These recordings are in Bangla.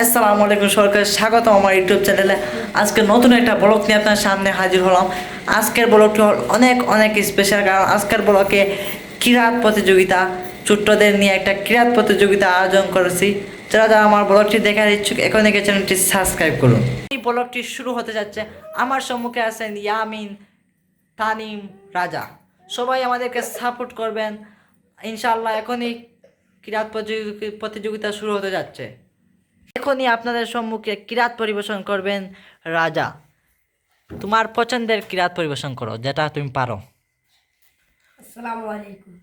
আসসালামু আলাইকুম সরকার স্বাগত আমার ইউটিউব চ্যানেলে। আজকে নতুন একটা ব্লগ নিয়ে আপনার সামনে হাজির হলাম। আজকের ব্লগটি হল অনেক অনেক স্পেশাল কারণ আজকের ব্লগে ক্রীড়াত প্রতিযোগিতা, ছোট্টদের নিয়ে একটা ক্রীড়াত প্রতিযোগিতা আয়োজন করেছি। যারা যারা আমার ব্লগটি দেখার ইচ্ছুক এখন থেকে চ্যানেলটি সাবস্ক্রাইব করুন। এই ব্লগটি শুরু হতে যাচ্ছে আমার সম্মুখে আছেন ইয়ামিন তানিম রাজা। সবাই আমাদেরকে সাপোর্ট করবেন। ইনশাল্লাহ এখনই প্রতিযোগি- প্রতিযোগিতা শুরু হতে যাচ্ছে। এখনই আপনাদের সম্মুখে কিরাত পরিবেশন করবেন রাজা। তোমার পছন্দের কিরাত পরিবেশন করো, যেটা তুমি পারো। আসসালামু আলাইকুম।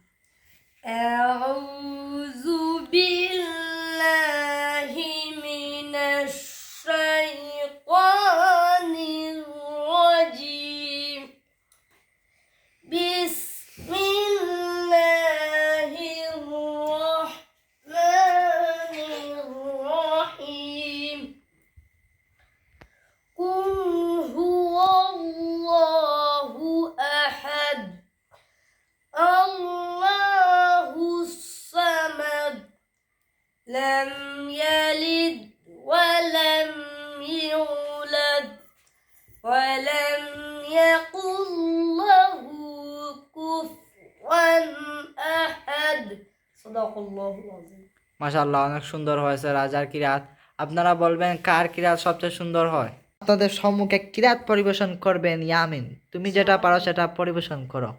لم يلد ولم يولد ولم يقل له كفوا أحد صدق الله العظيم মাশাল্লাহ অনেক সুন্দর হয়েছে রাজার কিরাত আপনারা বলবেন কার কিরাত সবচেয়ে সুন্দর হয় আপনাদের সম্মুখে কিরাত পরিবেশন করবেন ইয়ামিন তুমি যেটা পারো সেটা পরিবেশন করো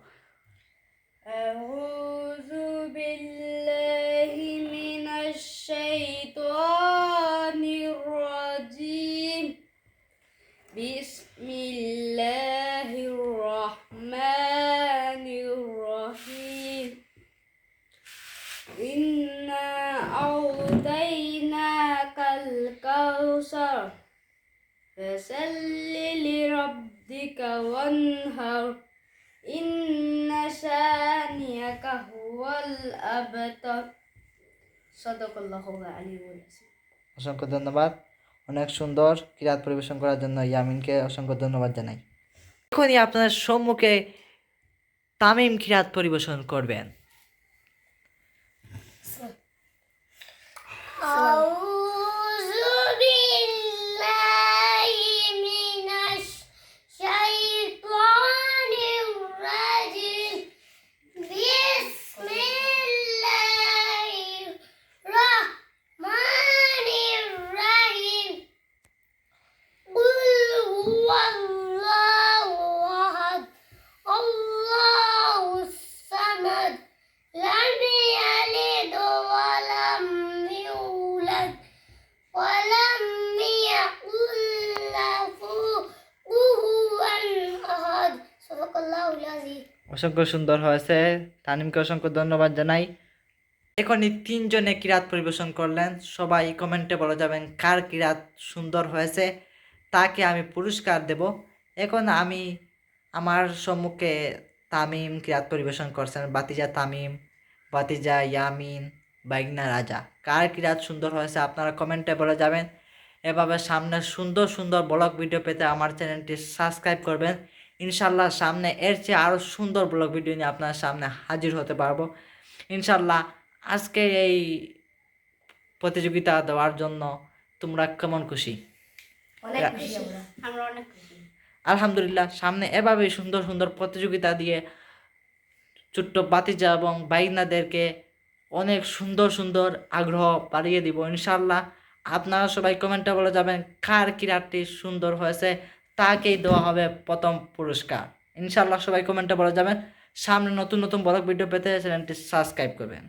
أعطيناك الكوثر فسل لربك وانهر إن شانئك هو الأبتر صدق الله العلي العظيم অসংখ্য ধন্যবাদ অনেক সুন্দর কিরাত পরিবেশন করার জন্য ইয়ামিনকে অসংখ্য ধন্যবাদ জানাই এখনই আপনার সম্মুখে তামিম কিরাত পরিবেশন করবেন অসংখ্য সুন্দর হয়েছে। তানিমকে অসংখ্য ধন্যবাদ জানাই। এখনই তিনজনে কিরাত পরিবেশন করলেন? সবাই কমেন্টে বলে যাবেন, কার কিরাত সুন্দর হয়েছে? তাকে আমি পুরস্কার দেব। এখন আমি, আমার সম্মুখে তামিম কিরাত পরিবেশন করছেন? বাতিজা তামিম, বাতিজা ইয়ামিন বাইগনা রাজা। কার কিরাত সুন্দর হয়েছে আপনারা কমেন্টে বলে যাবেন। এভাবে সামনে সুন্দর সুন্দর ব্লগ ভিডিও পেতে আমার চ্যানেলটি সাবস্ক্রাইব করবেন। ইনশাল্লাহ সামনে এর চেয়ে আরও সুন্দর ব্লগ ভিডিও নিয়ে আপনার সামনে হাজির হতে পারব। ইনশাল্লাহ আজকে এই প্রতিযোগিতা দেওয়ার জন্য তোমরা কেমন খুশি? আলহামদুলিল্লাহ সামনে এভাবে সুন্দর সুন্দর প্রতিযোগিতা দিয়ে ছোট্ট বাতিজা এবং বাইনাদেরকে অনেক সুন্দর সুন্দর আগ্রহ বাড়িয়ে দিব। ইনশাল্লাহ আপনারা সবাই কমেন্টে বলে যাবেন কার কিরাটটি সুন্দর হয়েছে? তাকেই দেওয়া হবে প্রথম পুরস্কার। ইনশাল্লাহ সবাই কমেন্টে বলে যাবেন। সামনে নতুন নতুন বড় ভিডিও পেতে চ্যানেলটি সাবস্ক্রাইব করবেন।